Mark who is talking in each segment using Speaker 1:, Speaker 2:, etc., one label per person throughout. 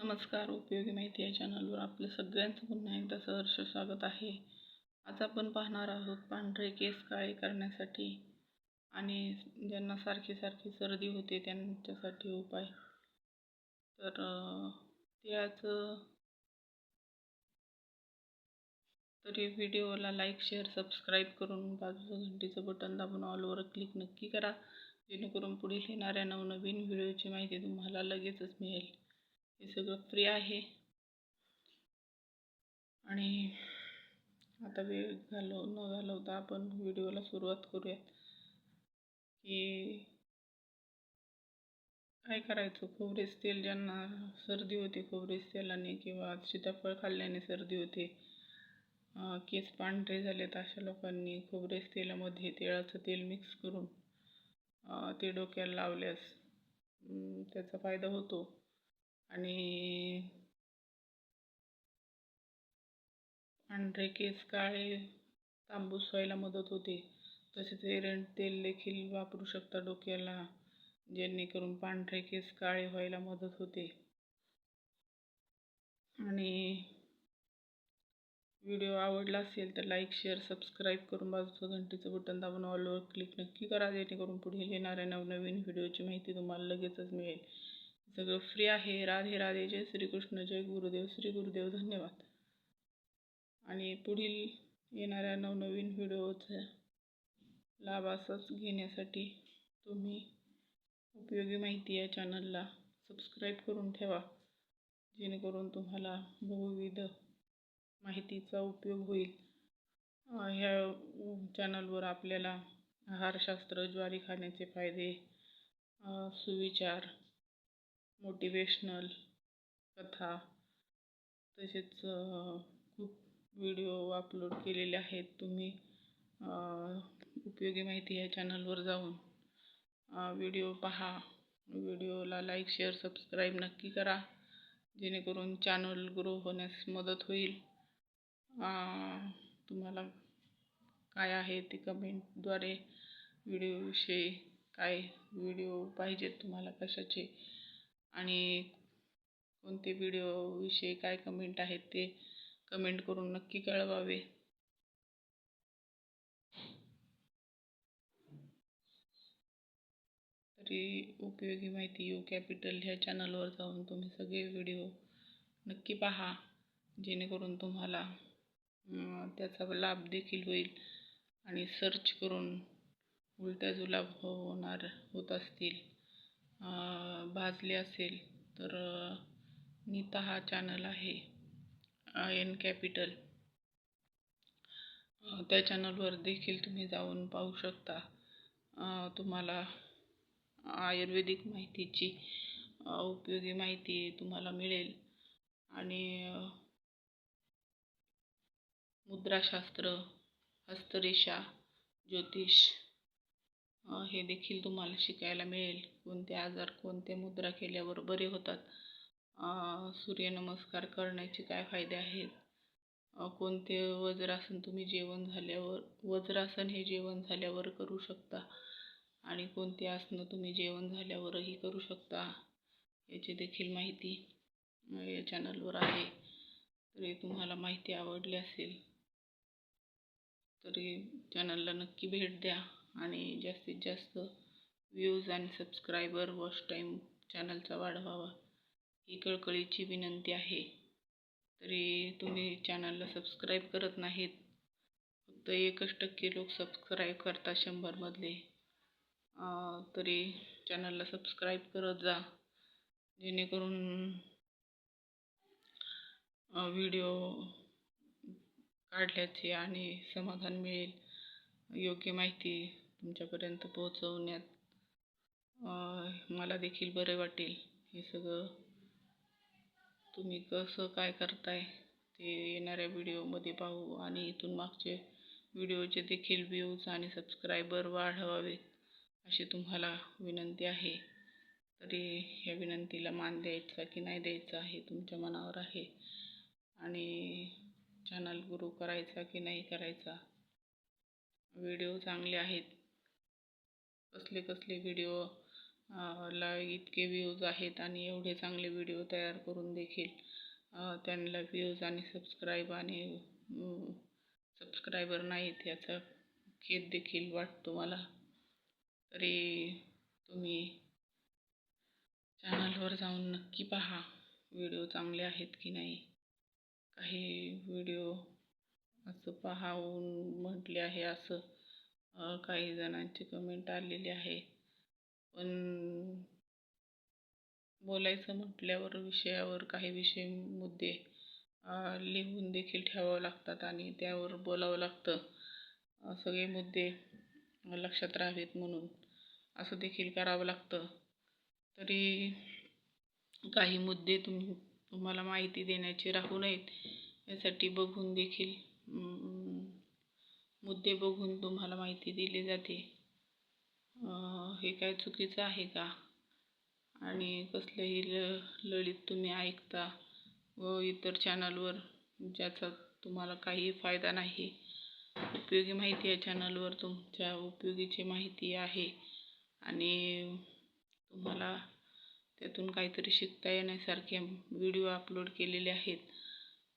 Speaker 1: नमस्कार उपयोगी माहिती या चॅनलवर आपलं सगळ्यांचं पुन्हा एकदा सहर्ष स्वागत आहे. आज आपण पाहणार आहोत पांढरे केस काळे करण्यासाठी आणि ज्यांना सारखी सारखी सर्दी होते त्यांच्यासाठी उपाय. तर तिळाचं तरी व्हिडिओला लाईक शेअर सबस्क्राईब करून बाजूचं घंटीचं बटन दाबून ऑलवर क्लिक नक्की करा जेणेकरून पुढील येणाऱ्या नवनवीन व्हिडिओची माहिती तुम्हाला लगेचच मिळेल. हे सगळं फ्री आहे. आणि आता वेळ घालव न घालवता आपण व्हिडिओला सुरुवात करूयात. की काय करायचं? खोबरेच तेल ज्यांना सर्दी होते खोबरेच तेलाने किंवा सीताफळ खाल्ल्याने सर्दी होते केस पांढरे झालेत अशा लोकांनी खोबरेच तेलामध्ये तिळाचं तेल मिक्स करून ते डोक्याला लावल्यास त्याचा फायदा होतो. आणि पांढरे केस काळे तांबूस व्हायला मदत होते. तसेच एरंड तेल देखील वापरू शकता डोक्याला जेणेकरून पांढरे केस काळे व्हायला मदत होते. आणि व्हिडिओ आवडला असेल तर लाईक शेअर सबस्क्राईब करून बाजूचं घंटीचं बटन दाबून ऑलवर क्लिक नक्की करा जेणेकरून पुढील येणाऱ्या नवनवीन व्हिडिओची माहिती तुम्हाला लगेचच मिळेल. सगळं फ्री आहे. राधे राधे. जय श्रीकृष्ण. जय गुरुदेव. श्री गुरुदेव धन्यवाद. आणि पुढील येणाऱ्या नवनवीन व्हिडिओचा लाभ असाच घेण्यासाठी तुम्ही उपयोगी माहिती या चॅनलला सबस्क्राईब करून ठेवा. जेणेकरून तुम्हाला बहुविध माहितीचा उपयोग होईल. ह्या चॅनलवर आपल्याला आहारशास्त्र ज्वारी खाण्याचे फायदे सुविचार मोटिवेशनल कथा तसेच खूप व्हिडिओ अपलोड केलेले आहेत. तुम्ही उपयोगी माहिती या चॅनलवर जाऊन व्हिडिओ पहा. व्हिडिओला लाईक शेअर सबस्क्राईब नक्की करा. जेणेकरून चॅनल ग्रो होण्यास मदत होईल. तुम्हाला काय आहे ते कमेंटद्वारे व्हिडिओविषयी काय व्हिडिओ पाहिजेत तुम्हाला कशाचे आणि कोणते व्हिडिओविषयी काय कमेंट आहेत ते कमेंट करून नक्की कळवावे. तरी उपयोगी माहिती यू कॅपिटल ह्या चॅनलवर जाऊन तुम्ही सगळे व्हिडिओ नक्की पहा जेणेकरून तुम्हाला त्याचा लाभ देखील होईल आणि सर्च करून उलट्या जुलाब होणार होत असतील. भाजले असेल तर नीता हा चॅनल आहे एन कॅपिटल त्या चॅनलवर देखील तुम्ही जाऊन पाहू शकता तुम्हाला आयुर्वेदिक माहितीची उपयोगी माहिती तुम्हाला मिळेल. आणि मुद्राशास्त्र हस्तरेषा ज्योतिष हे देखील तुम्हाला शिकायला मिळेल. कोणते आजार कोणते मुद्रा केल्यावर बरे होतात. सूर्यनमस्कार करण्याचे काय फायदे आहेत? कोणते वज्रासन तुम्ही जेवण झाल्यावर वज्रासन हे जेवण झाल्यावर करू शकता. आणि कोणती आसनं तुम्ही जेवण झाल्यावरही करू शकता. याची देखील माहिती या चॅनलवर आहे. तरी तुम्हाला माहिती आवडली असेल तरी चॅनलला नक्की भेट द्या. आणि जास्तीत जास्त व्ह्यूज आणि सबस्क्रायबर वॉच टाईम चॅनलचा वाढवावा. ही कळकळीची विनंती आहे. तरी तुम्ही चॅनलला सबस्क्राईब करत नाहीत फक्त एकच टक्के लोक सबस्क्राईब करतात शंभरमधले. तरी चॅनलला सबस्क्राईब करत जा जेणेकरून व्हिडिओ काढल्याचे आणि समाधान मिळेल. योग्य माहिती तुमच्यापर्यंत पोहोचवण्यात मला देखील बरे वाटेल. हे सगळं तुम्ही कसं काय करताय ते येणाऱ्या व्हिडिओमध्ये पाहू आणि इथून मागचे व्हिडिओचे देखील व्ह्यूज आणि सबस्क्रायबर वाढवावेत अशी तुम्हाला विनंती आहे. तरी ह्या विनंतीला मान द्यायचा की नाही द्यायचा हे तुमच्या मनावर आहे. आणि चॅनल गुरु करायचा की नाही करायचा व्हिडिओ चांगले आहेत कसले कसले व्हिडिओ ला इतके व्ह्यूज आहेत आणि एवढे चांगले व्हिडिओ तयार करून देखील त्यांना व्ह्यूज आणि सबस्क्राईब आणि सबस्क्रायबर नाहीत याचा खेद देखील वाटतो मला. तरी तुम्ही चॅनलवर जाऊन नक्की पहा व्हिडिओ चांगले आहेत की नाही. काही व्हिडिओ असं पाहावून म्हटले आहे असं. काही जणांची कमेंट आलेली आहे. पण बोलायचं म्हटल्यावर विषयावर काही विषय मुद्दे लिहून देखील ठेवावं लागतात आणि त्यावर बोलावं लागतं. सगळे मुद्दे लक्षात राहावेत म्हणून असं देखील करावं लागतं. तरी काही मुद्दे तुम तुम्हाला माहिती देण्याचे राहू नयेत. यासाठी बघून देखील मुद्दे बघून तुम्हाला माहिती दिली जाते. हे काय चुकीचं आहे का? आणि कसलंही ल ललित तुम्ही ऐकता व इतर चॅनलवर ज्याचा तुम्हाला काही फायदा नाही. उपयोगी माहिती या चॅनलवर तुमच्या उपयोगीची माहिती आहे. आणि तुम्हाला त्यातून काहीतरी शिकता येण्यासारखे व्हिडिओ अपलोड केलेले आहेत.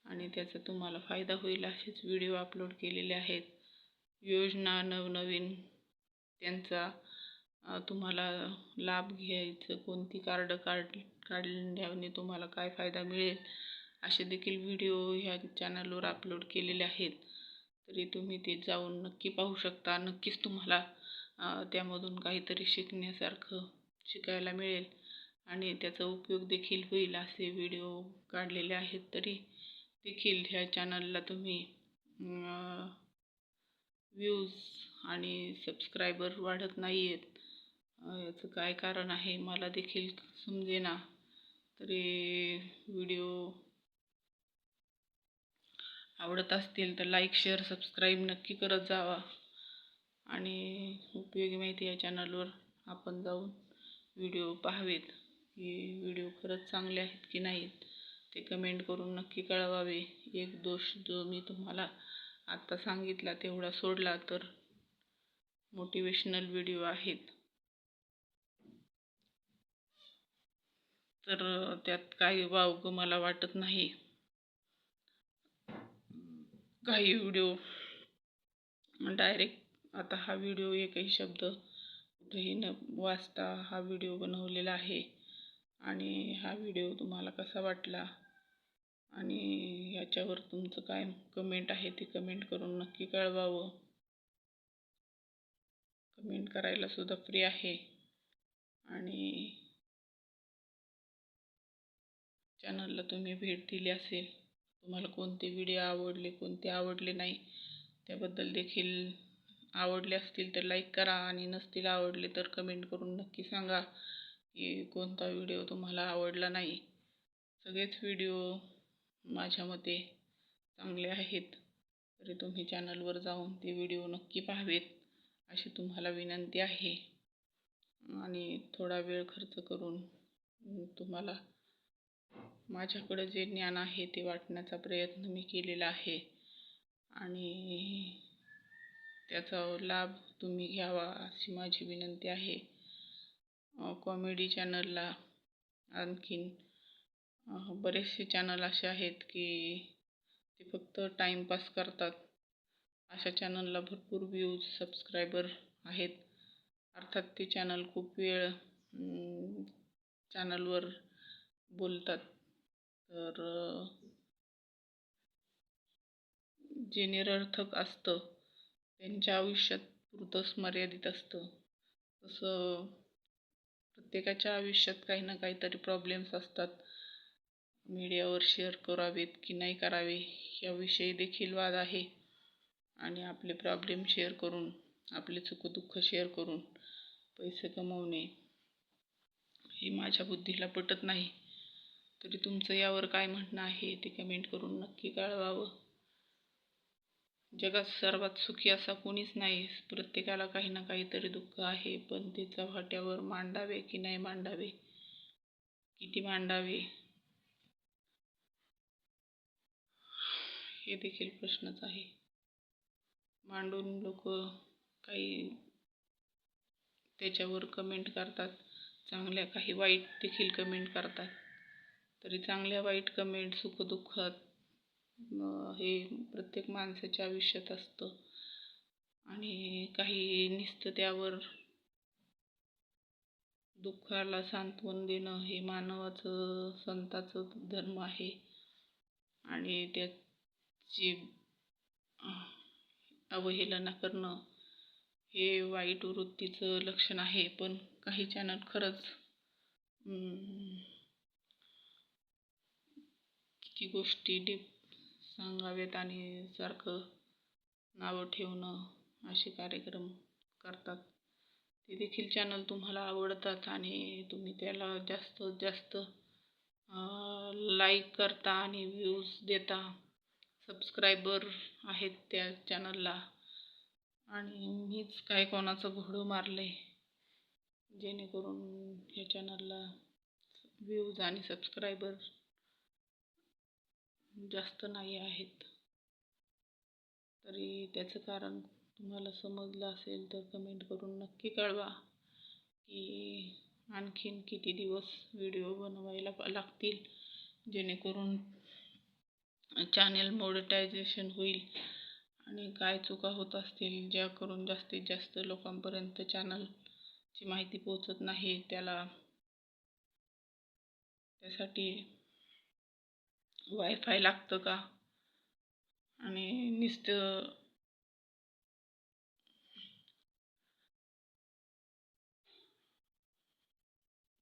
Speaker 1: आणि त्याचा तुम्हाला फायदा होईल असेच व्हिडिओ अपलोड केलेले आहेत. योजना नवनवीन त्यांचा तुम्हाला लाभ घ्यायचं कोणती कार्ड काढ काढल्याने तुम्हाला काय फायदा मिळेल असे देखील व्हिडिओ ह्या चॅनलवर अपलोड केलेले आहेत. तरी तुम्ही ते जाऊन नक्की पाहू शकता. नक्कीच तुम्हाला त्यामधून काहीतरी शिकण्यासारखं शिकायला मिळेल. आणि त्याचा उपयोग देखील होईल असे व्हिडिओ काढलेले आहेत तरी देखील ह्या चॅनलला तुम्ही व्ह्यूज आणि सबस्क्रायबर वाढत नाही आहेत याचं काय कारण आहे मला देखील समजेना तरी व्हिडिओ आवडत असतील तर लाईक शेअर सबस्क्राईब नक्की करत जावा. आणि उपयोगी माहिती या चॅनलवर आपण जाऊन व्हिडिओ पाहावेत की व्हिडिओ खरंच चांगले आहेत की नाहीत ते कमेंट करून नक्की कळवावे. एक दोष जो मी तुम्हाला आत्ता सांगितला तेवढा सोडला तर मोटिवेशनल व्हिडिओ आहेत. तर त्यात काही वावगं मला वाटत नाही. काही व्हिडिओ डायरेक्ट आता हा व्हिडिओ एकही शब्द कुठेही न वाचता हा व्हिडिओ बनवलेला आहे. आणि हा व्हिडिओ तुम्हाला कसा वाटला? आणि याच्यावर तुमचं काय कमेंट आहे ते कमेंट करून नक्की कळवावं. कमेंट करायला सुद्धा फ्री आहे. आणि चॅनलला तुम्ही भेट दिली असेल तुम्हाला कोणते व्हिडिओ आवडले कोणते आवडले नाही त्याबद्दल देखील आवडले असतील तर लाईक करा आणि नसतील आवडले तर कमेंट करून नक्की सांगा की कोणता व्हिडिओ तुम्हाला आवडला नाही. सगळेच व्हिडिओ माझ्या मते चांगले आहेत. तरी तुम्ही चॅनलवर जाऊन ते व्हिडिओ नक्की पाहावेत अशी तुम्हाला विनंती आहे. आणि थोडा वेळ खर्च करून तुम्हाला माझ्याकडं जे ज्ञान आहे ते वाटण्याचा प्रयत्न मी केलेला आहे. आणि त्याचा लाभ तुम्ही घ्यावा अशी माझी विनंती आहे. कॉमेडी चॅनलला आणखीन बरेचसे चॅनल असे आहेत की ते फक्त टाईमपास करतात. अशा चॅनलला भरपूर व्ह्यूज सबस्क्रायबर आहेत. अर्थात ते चॅनल खूप वेळ चॅनलवर बोलतात. तर जे निरर्थक असतं त्यांच्या आयुष्यात पुरतंच मर्यादित असतं. तसं प्रत्येकाच्या आयुष्यात काही ना काहीतरी प्रॉब्लेम्स असतात. मीडियावर शेअर करावेत की नाही करावे याविषयी देखील वाद आहे. आणि आपले प्रॉब्लेम शेअर करून आपले सुखदुःख शेअर करून पैसे कमवणे हे माझ्या बुद्धीला पटत नाही. तरी तुमचं यावर काय म्हणणं आहे ते कमेंट करून नक्की कळवावं. जगात सर्वात सुखी असा कोणीच नाही. प्रत्येकाला काही ना काहीतरी दुःख आहे पण ते चव्हाट्यावर मांडावे की नाही मांडावे? किती मांडावे? हे देखील प्रश्नच आहे. मांडून लोक काही त्याच्यावर कमेंट करतात. चांगल्या काही वाईट देखील कमेंट करतात. तरी चांगल्या वाईट कमेंट सुखदुःखात हे प्रत्येक माणसाच्या आयुष्यात असतं. आणि काही निसतं त्यावर दुःखाला सांत्वन देणं हे मानवाचं संताचं धर्म आहे. आणि त्या ची अवहेलना करणं हे वाईट वृत्तीचं लक्षण आहे पण काही चॅनल खरंच किती गोष्टी डीप सांगाव्यात आणि सारखं नावं ठेवणं असे कार्यक्रम करतात. ते देखील चॅनल तुम्हाला आवडतात आणि तुम्ही त्याला जास्तीत जास्त लाईक करता आणि व्ह्यूज देता. सबस्क्रायबर आहेत त्या चॅनलला आणि मीच काय कोणाचं घोडं मारले जेणेकरून ह्या चॅनलला व्ह्यूज आणि सबस्क्रायबर जास्त नाही आहेत. तरी त्याचं कारण तुम्हाला समजलं असेल तर कमेंट करून नक्की कळवा की आणखीन किती दिवस व्हिडिओ बनवायला लागतील जेणेकरून चॅनेल मोनेटायझेशन होईल. आणि काय चुका होत असतील ज्या करून जास्तीत जास्त लोकांपर्यंत चॅनलची माहिती पोहोचत नाही त्याला त्यासाठी वायफाय लागतं का? आणि नुसतं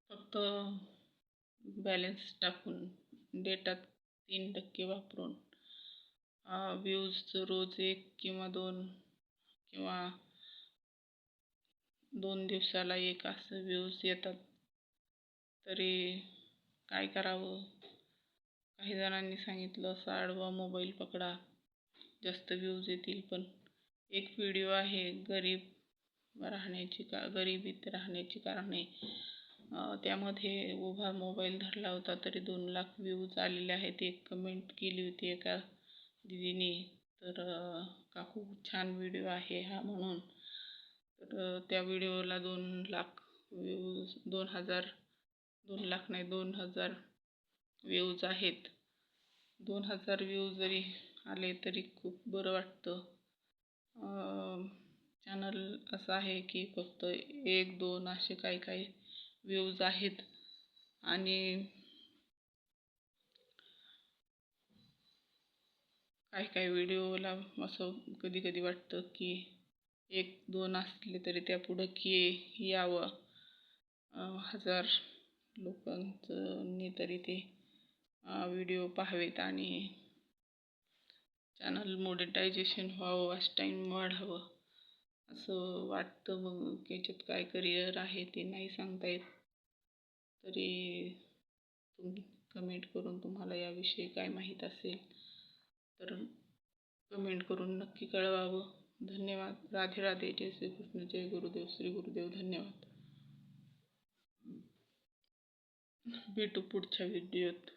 Speaker 1: फक्त बॅलन्स टाकून डेटात तीन टक्के वापरून. व्ह्यूज रोज एक किंवा दोन किंवा दोन दिवसाला एक असं व्ह्यूज येतात. तरी काय करावं? काही जणांनी सांगितलं असा आडवा मोबाईल पकडा. जास्त व्ह्यूज येतील पण. एक व्हिडिओ आहे गरीब राहण्याची का गरिबीत राहण्याची कारणे. त्यामध्ये उभा मोबाईल धरला होता तरी दोन लाख व्ह्यूज आलेले आहेत. एक कमेंट केली होती एका दीदीने. तर का काकू छान व्हिडिओ आहे हा म्हणून. तर त्या व्हिडिओला दोन लाख व्ह्यूज दोन हजार दोन लाख नाही दोन हजार व्ह्यूज आहेत. दोन हजार व्ह्यूज जरी आले तरी खूप बरं वाटतं. चॅनल असं आहे की फक्त एक दोन असे काही काही व्ह्यूज आहेत. आणि काही काही व्हिडिओला असं कधी कधी वाटतं की एक दोन असले तरी त्या पुढं की यावं. हजार लोकांचं तरी ते व्हिडिओ पाहावेत आणि चॅनल मोनेटायझेशन व्हावं वॉच टाईम वाढावं. असं वाटतं मग याच्यात काय करिअर आहे ते नाही सांगता येत. तरी तुम्ही कमेंट करून तुम्हाला याविषयी काय माहीत असेल तर कमेंट करून नक्की कळवावं. धन्यवाद. राधे राधे. जय श्रीकृष्ण. जय गुरुदेव. श्री गुरुदेव धन्यवाद. भेटू पुढच्या व्हिडिओत